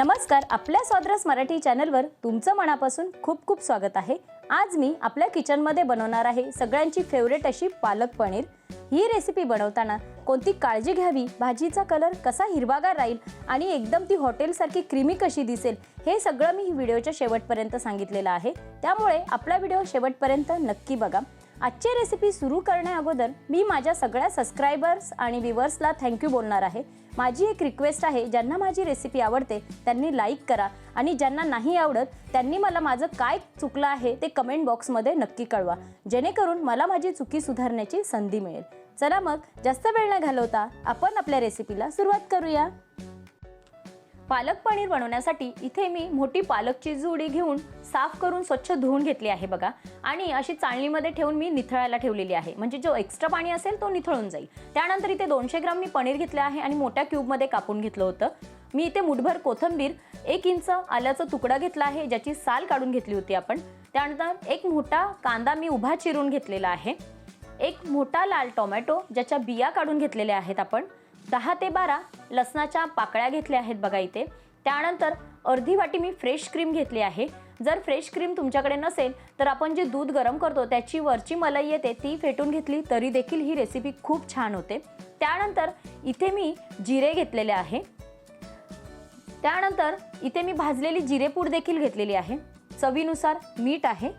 नमस्कार आपल्या स्वाद्रस मराठी चॅनलवर तुमचं मनापासून खूप खूप स्वागत आहे. आज मी आपल्या किचनमध्ये बनवणार आहे सगळ्यांची फेवरेट अशी पालक पनीर. ही रेसिपी बनवताना कोणती काळजी घ्यावी भाजीचा कलर कसा हिरवागार राहील आणि एकदम ती हॉटेलसारखी क्रीमी कशी दिसेल हे सगळं मी व्हिडिओच्या शेवटपर्यंत सांगितलेलं आहे. त्यामुळे आपला व्हिडिओ शेवटपर्यंत नक्की बघा. आजची रेसिपी सुरू करण्या अगोदर मी माझ्या सगळ्या सबस्क्रायबर्स आणि व्ह्युअर्सला थँक्यू बोलणार आहे. माझी एक रिक्वेस्ट आहे ज्यांना माझी रेसिपी आवडते त्यांनी लाईक करा. आणि ज्यांना नाही आवडत त्यांनी मला माझं काय चुकलं आहे ते कमेंट बॉक्समध्ये नक्की कळवा. जेणेकरून मला माझी चुकी सुधारण्याची संधी मिळेल. चला मग जास्त वेळ न घालवता आपण आपल्या रेसिपीला सुरुवात करूया. पालक पनीर बनवण्यासाठी इथे मी मोठी पालकची जुडी घेऊन साफ करून स्वच्छ धुवून घेतली आहे बघा. आणि अशी चाळणीमध्ये ठेवून मी निथळायला ठेवलेली आहे. म्हणजे जो एक्स्ट्रा पाणी असेल तो निथळून जाईल. त्यानंतर इथे दोनशे ग्राम मी पनीर घेतलं आहे आणि मोठ्या क्यूबमध्ये कापून घेतलं होतं. मी इथे मुठभर कोथंबीर एक इंच आल्याचा तुकडा घेतला आहे ज्याची साल काढून घेतली होती आपण. त्यानंतर एक मोठा कांदा मी उभा चिरून घेतलेला आहे. एक मोठा लाल टोमॅटो ज्याच्या बिया काढून घेतलेल्या आहेत आपण. दहा ते बारा लसणाच्या पाकळ्या घेतल्या आहेत बघा इथे. त्यानंतर अर्धी वाटी मी फ्रेश क्रीम घेतली आहे. जर फ्रेश क्रीम तुमच्याकडे नसेल तर आपण जे दूध गरम करतो त्याची वरची मलाई येते ती फेटून घेतली तरी देखील ही रेसिपी खूप छान होते. त्यानंतर इथे मी जिरे घेतलेले आहे. त्यानंतर इथे मी भाजलेली जिरेपूड देखील घेतलेली आहे. चवीनुसार मीठ आहे.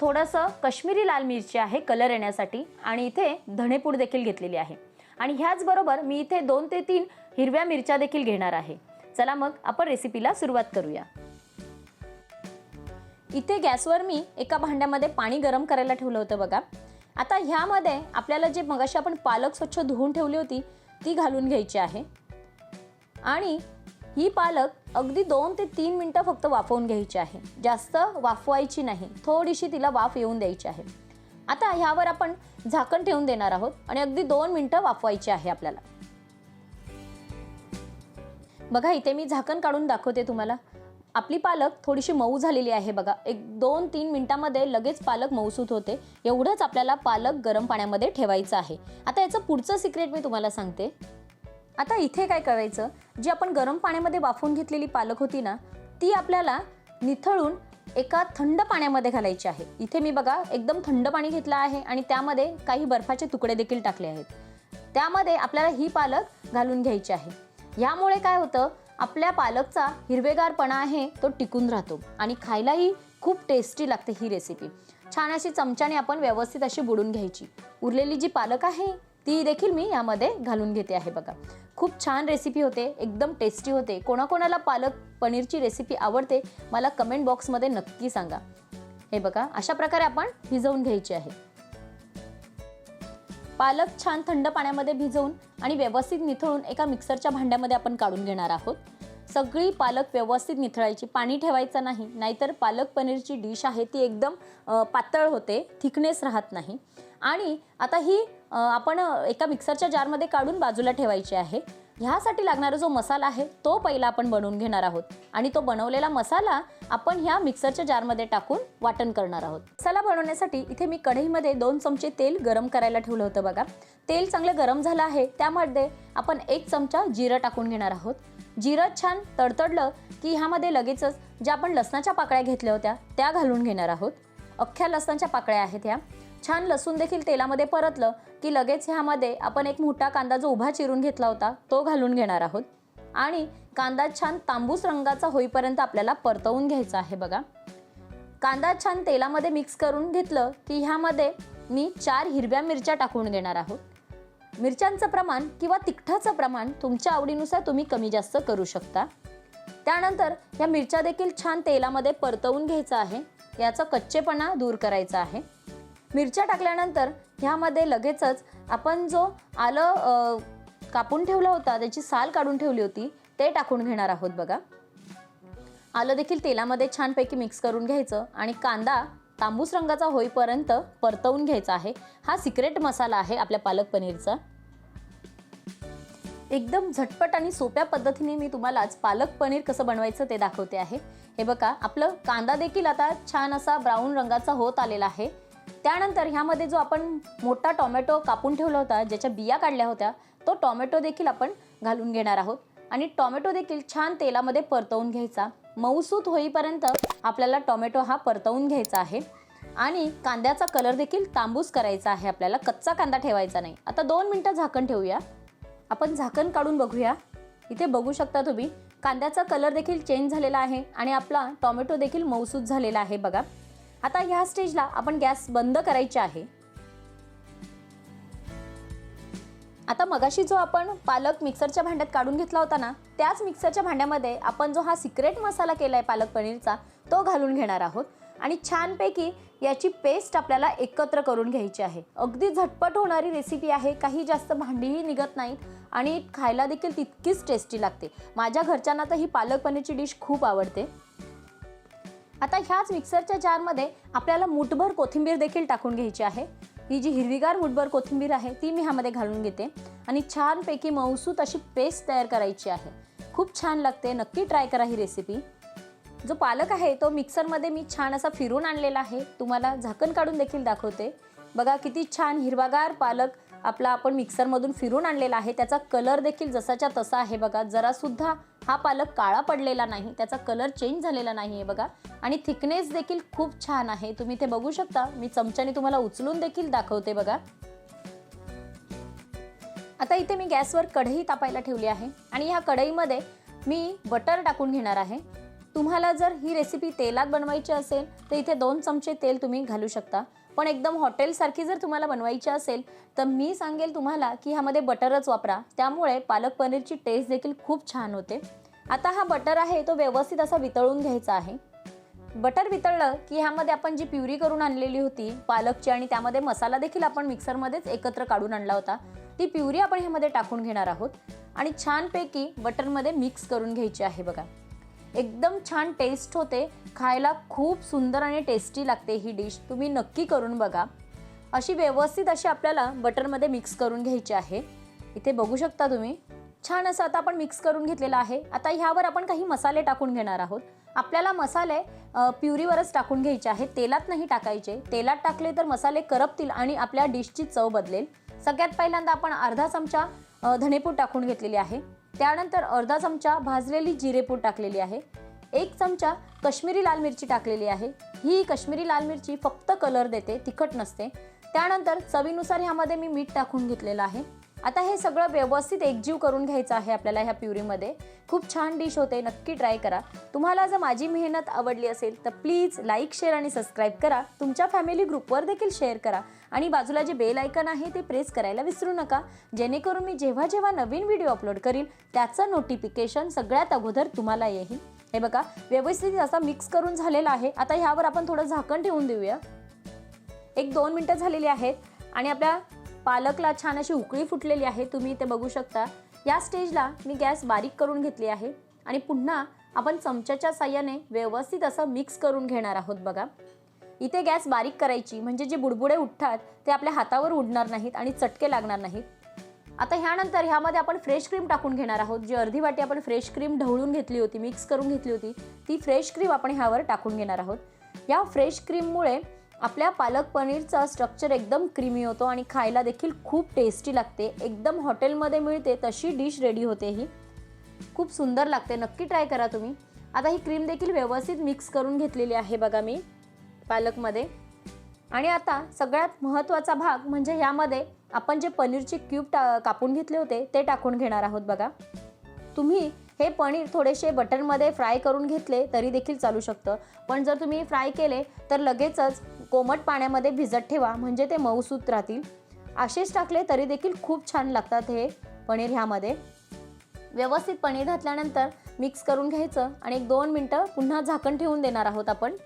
थोडंसं कश्मीरी लाल मिरची आहे कलर येण्यासाठी. आणि इथे धणेपूड देखील घेतलेली आहे. आणि ह्याचबरोबर मी इथे दोन ते तीन हिरव्या मिरच्या देखील घेणार आहे. चला मग आपण रेसिपीला सुरुवात करूया. इथे गॅसवर मी एका भांड्यामध्ये पाणी गरम करायला ठेवलं होतं बघा. आता ह्यामध्ये आपल्याला जे मगाशी आपण पालक स्वच्छ धुवून ठेवली होती ती घालून घ्यायची आहे. आणि ही पालक अगदी दोन ते तीन मिनटं फक्त वाफवून घ्यायची आहे. जास्त वाफवायची नाही. थोडीशी तिला वाफ येऊन द्यायची आहे. आता ह्यावर आपण झाकण ठेवून देणार आहोत आणि अगदी दोन मिनटं वाफवायची आहे आपल्याला. बघा इथे मी झाकण काढून दाखवते तुम्हाला. आपली पालक थोडीशी मऊ झालेली आहे बघा. एक दोन तीन मिनटामध्ये लगेच पालक मऊसूत होते. एवढंच आपल्याला पालक गरम पाण्यामध्ये ठेवायचं आहे. आता याचं पुढचं सिक्रेट मी तुम्हाला सांगते. आता इथे काय करायचं? जी आपण गरम पाण्यामध्ये वाफवून घेतलेली पालक होती ना ती आपल्याला निथळून एका थंड पाण्यामध्ये घालायची आहे. इथे मी बघा एकदम थंड पाणी घेतलं आहे आणि त्यामध्ये काही बर्फाचे तुकडे देखील टाकले आहेत. त्यामध्ये आपल्याला ही पालक घालून घ्यायची आहे. ह्यामुळे काय होतं आपल्या पालकचा हिरवेगारपणा आहे तो टिकून राहतो आणि खायलाही खूप टेस्टी लागते ही रेसिपी छान अशी चमच्याने आपण व्यवस्थित अशी बुडून घ्यायची. उरलेली जी पालक आहे ती देखील मी यामध्ये घालून घेते आहे बघा. खूप छान रेसिपी होते एकदम टेस्टी होते. कोणाकोणाला पालक पनीरची रेसिपी आवडते मला कमेंट बॉक्समध्ये नक्की सांगा. हे बघा अशा प्रकारे आपण भिजवून घ्यायची आहे. पालक छान थंड पाण्यामध्ये भिजवून आणि व्यवस्थित निथळून एका मिक्सरच्या भांड्यामध्ये आपण काढून घेणार आहोत. सगळी पालक व्यवस्थित निथळायची पाणी ठेवायचं नाही नाहीतर पालक पनीरची डिश आहे ती एकदम पातळ होते थिकनेस राहत नाही. आणि आता ही आपण एका मिक्सरच्या जारमध्ये काढून बाजूला ठेवायची आहे. ह्यासाठी लागणारा जो मसाला आहे तो पहिला आपण बनवून घेणार आहोत. आणि तो बनवलेला मसाला आपण ह्या मिक्सरच्या जारमध्ये टाकून वाटण करणार आहोत. मसाला बनवण्यासाठी इथे मी कढईमध्ये दोन चमचे तेल गरम करायला ठेवलं होतं बघा. तेल चांगलं गरम झालं आहे त्यामध्ये आपण एक चमचा जिरं टाकून घेणार आहोत. जिरं छान तडतडलं की ह्यामध्ये लगेचच ज्या आपण लसणाच्या पाकळ्या घेतल्या होत्या त्या घालून घेणार आहोत. अख्ख्या लसणाच्या पाकळ्या आहेत ह्या. छान लसूण देखील तेलामध्ये परतलं की लगेच ह्यामध्ये आपण एक मोठा कांदा जो उभा चिरून घेतला होता तो घालून घेणार आहोत. आणि कांदा छान तांबूस रंगाचा होईपर्यंत आपल्याला परतवून घ्यायचा आहे बघा. कांदा छान तेलामध्ये मिक्स करून घेतलं की ह्यामध्ये मी चार हिरव्या मिरच्या टाकून घेणार आहोत. मिरच्यांचं प्रमाण किंवा तिखटाचं प्रमाण तुमच्या आवडीनुसार तुम्ही कमी जास्त करू शकता. त्यानंतर ह्या मिरच्या देखील छान तेलामध्ये परतवून घ्यायचं आहे. याचा कच्चेपणा दूर करायचा आहे. मिरच्या टाकल्यानंतर ह्यामध्ये लगेचच आपण जो आलं कापून ठेवला होता त्याची साल काढून ठेवली होती ते टाकून घेणार आहोत बघा. आलं देखील तेलामध्ये छानपैकी मिक्स करून घ्यायचं आणि कांदा तांबूस रंगाचा होईपर्यंत परतवून घ्यायचा आहे. हा सिक्रेट मसाला आहे आपल्या पालक पनीरचा. एकदम झटपट आणि सोप्या पद्धतीने मी तुम्हाला आज पालक पनीर कसं बनवायचं ते दाखवते आहे. हे बघा आपलं कांदा देखील आता छान असा ब्राऊन रंगाचा होत आलेला आहे. त्यानंतर ह्यामध्ये जो आपण मोठा टोमॅटो कापून ठेवला होता ज्याच्या बिया काढल्या होत्या तो टोमॅटो देखील आपण घालून घेणार आहोत. आणि टोमॅटो देखील छान तेलामध्ये परतवून घ्यायचा. मऊसूत होईपर्यंत आपल्याला टोमॅटो हा परतवून घ्यायचा आहे. आणि कांद्याचा कलर देखील तांबूस करायचा आहे. आपल्याला कच्चा कांदा ठेवायचा नाही. आता दोन मिनटं झाकण ठेवूया. आपण झाकण काढून बघूया. इथे बघू शकता तुम्ही कांद्याचा कलर देखील चेंज झालेला आहे आणि आपला टॉमॅटो देखील मौसूद झालेला आहे बघा. आता ह्या स्टेजला आपण गॅस बंद करायचे आहे. आता मगाशी जो आपण पालक मिक्सरच्या भांड्यात काढून घेतला होता ना त्याच मिक्सरच्या भांड्यामध्ये आपण जो हा सिक्रेट मसाला केला आहे पालक पनीरचा तो घालून घेणार आहोत. आणि छानपैकी याची पेस्ट आपल्याला एकत्र करून घ्यायची आहे. अगदी झटपट होणारी रेसिपी आहे काही जास्त भांडीही निघत नाहीत आणि खायला देखील तितकीच टेस्टी लागते. माझ्या घरच्यांना तर ही पालक पनीरची डिश खूप आवडते. आता ह्याच मिक्सरच्या जारमध्ये आपल्याला मुठभर कोथिंबीर देखील टाकून घ्यायची आहे. ही जी हिरवीगार मुठभर कोथिंबीर आहे ती मी ह्यामध्ये घालून घेते. आणि छानपैकी मऊसूत अशी पेस्ट तयार करायची आहे. खूप छान लागते. नक्की ट्राय करा ही रेसिपी जो पालक आहे तो मिक्सरमध्ये मी छान असा फिरून आणलेला आहे. तुम्हाला झाकण काढून देखील दाखवते. बघा किती छान हिरवागार पालक आपला आपण मिक्सरमधून फिरून आणलेला आहे. त्याचा कलर देखील जसाच्या तसा आहे बघा. जरासुद्धा हा पालक काळा पडलेला नाही. त्याचा कलर चेंज झालेला नाही आहे बघा. आणि थिकनेस देखील खूप छान आहे. तुम्ही ते बघू शकता. मी चमच्याने तुम्हाला उचलून देखील दाखवते बघा. आता इथे मी गॅसवर कढई तापायला ठेवली आहे. आणि ह्या कढईमध्ये मी बटर टाकून घेणार आहे. तुम्हाला जर ही रेसिपी तेलात बनवायची असेल तर इथे दोन चमचे तेल तुम्ही घालू शकता. पण एकदम हॉटेलसारखी जर तुम्हाला बनवायची असेल तर मी सांगेल तुम्हाला की ह्यामध्ये बटरच वापरा. त्यामुळे पालक पनीरची टेस्ट देखील खूप छान होते. आता हा बटर आहे तो व्यवस्थित असा वितळून घ्यायचा आहे. बटर वितळलं की ह्यामध्ये आपण जी प्युरी करून आणलेली होती पालकची आणि त्यामध्ये मसाला देखील आपण मिक्सरमध्येच एकत्र काढून आणला होता ती प्युरी आपण ह्यामध्ये टाकून घेणार आहोत. आणि छानपैकी बटरमध्ये मिक्स करून घ्यायची आहे बघा. एकदम छान टेस्ट होते. खायला खूप सुंदर आणि टेस्टी लागते ही डिश तुम्ही नक्की करून बघा. अशी व्यवस्थित अशी आपल्याला बटरमध्ये मिक्स करून घ्यायची आहे. इथे बघू शकता तुम्ही. छान असं आता आपण मिक्स करून घेतलेलं आहे. आता ह्यावर आपण काही मसाले टाकून घेणार आहोत. आपल्याला मसाले प्युरीवरच टाकून घ्यायचे आहेत तेलात नाही टाकायचे. तेलात टाकले तर मसाले करपतील आणि आपल्या डिशची चव बदलेल. सगळ्यात पहिल्यांदा आपण अर्धा चमचा अ, धनेपूड टाकून घेतलेली आहे. त्यानंतर अर्धा चमचा भाजलेली जिरेपूड टाकलेली आहे. एक चमचा कश्मीरी लाल मिरची टाकलेली आहे. ही कश्मीरी लाल मिरची फक्त कलर देते तिखट नसते. त्यानंतर चवीनुसार ह्यामध्ये मी मीठ टाकून घेतलेलं आहे. आता हे सगळं व्यवस्थित एकजीव करून घ्यायचं आहे आपल्याला ह्या प्युरीमध्ये. खूप छान डिश होते नक्की ट्राय करा. तुम्हाला जर माझी मेहनत आवडली असेल तर प्लीज लाईक शेअर आणि सबस्क्राईब करा. तुमच्या फॅमिली ग्रुपवर देखील शेअर करा. आणि बाजूला जे बेल आयकन आहे ते प्रेस करायला विसरू नका. जेणेकरून मी जेव्हा जेव्हा नवीन व्हिडिओ अपलोड करील त्याचं नोटिफिकेशन सगळ्यात अगोदर तुम्हाला येईल. हे बघा व्यवस्थित असा मिक्स करून झालेला आहे. आता ह्यावर आपण थोडं झाकण ठेवून देऊया. एक दोन मिनटं झालेली आहेत. आणि आपल्या पालकला छान अशी उकळी फुटलेली आहे तुम्ही ते बघू शकता. या स्टेजला मी गॅस बारीक करून घेतली आहे आणि पुन्हा आपण चमच्याच्या साह्याने व्यवस्थित असं मिक्स करून घेणार आहोत बघा. इथे गॅस बारीक करायची म्हणजे जे बुडबुडे उठतात ते आपल्या हातावर उडणार नाहीत आणि चटके लागणार नाहीत. आता ह्यानंतर ह्यामध्ये आपण फ्रेश क्रीम टाकून घेणार आहोत. जी अर्धी वाटी आपण फ्रेश क्रीम ढवळून घेतली होती मिक्स करून घेतली होती ती फ्रेश क्रीम आपण ह्यावर टाकून घेणार आहोत. या फ्रेश क्रीममुळे आपल्या पालक पनीरचा स्ट्रक्चर एकदम क्रीमी होतो आणि खायला देखील खूप टेस्टी लागते. एकदम हॉटेलमध्ये मिळते तशी डिश रेडी होते ही. खूप सुंदर लागते. नक्की ट्राय करा तुम्ही. आता ही क्रीम देखील व्यवस्थित मिक्स करून घेतलेली आहे बघा मी पालकमध्ये. आणि आता सगळ्यात महत्त्वाचा भाग म्हणजे ह्यामध्ये आपण जे पनीरचे क्यूब टा कापून घेतले होते ते टाकून घेणार आहोत बघा. तुम्ही हे पनीर थोडेसे बटरमध्ये फ्राय करून घेतले तरी देखील चालू शकतं. पण जर तुम्ही फ्राय केले तर लगेचच कोमट पाण्यामध्ये भिजत ठेवा म्हणजे ते मऊसूत राहतील. असेच टाकले तरी देखील खूप छान लागतात हे पनीर ह्यामध्ये. व्यवस्थित पनीर घातल्यानंतर मिक्स करून घ्यायचं आणि एक दोन मिनटं पुन्हा झाकण ठेवून देणार आहोत आपण.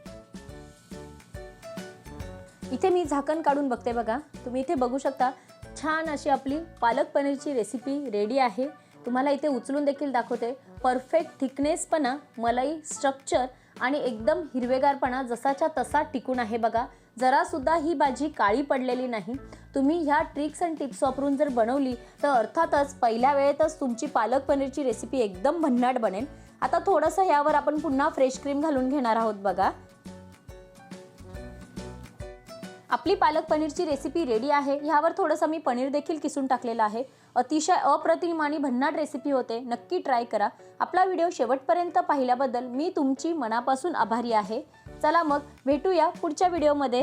इथे मी झाकण काढून बघते बघा. तुम्ही इथे बघू शकता छान अशी आपली पालक पनीरची रेसिपी रेडी आहे. तुम्हाला इथे उचलून देखील दाखवते. परफेक्ट थिकनेसपणा मलाई स्ट्रक्चर आणि एकदम हिरवेगारपणा जसाच्या तसा टिकून आहे बघा. जरासुद्धा ही भाजी काळी पडलेली नाही. तुम्ही ह्या ट्रिक्स अँड टिप्स वापरून जर बनवली तर अर्थातच पहिल्या वेळेतच तुमची पालक पनीरची रेसिपी एकदम भन्नाट बनेल. आता थोडंसं यावर आपण पुन्हा फ्रेश क्रीम घालून घेणार आहोत बघा. आपली पालक पनीरची रेसिपी रेडी आहे. ह्यावर थोडंसं मी पनीर देखील किसून टाकलेलं आहे. अतिशय अप्रतिम आणि भन्नाट रेसिपी होते. नक्की ट्राय करा. आपला व्हिडिओ शेवटपर्यंत पाहिल्याबद्दल मी तुमची मनापासून आभारी आहे. चला मग भेटूया पुढच्या व्हिडिओमध्ये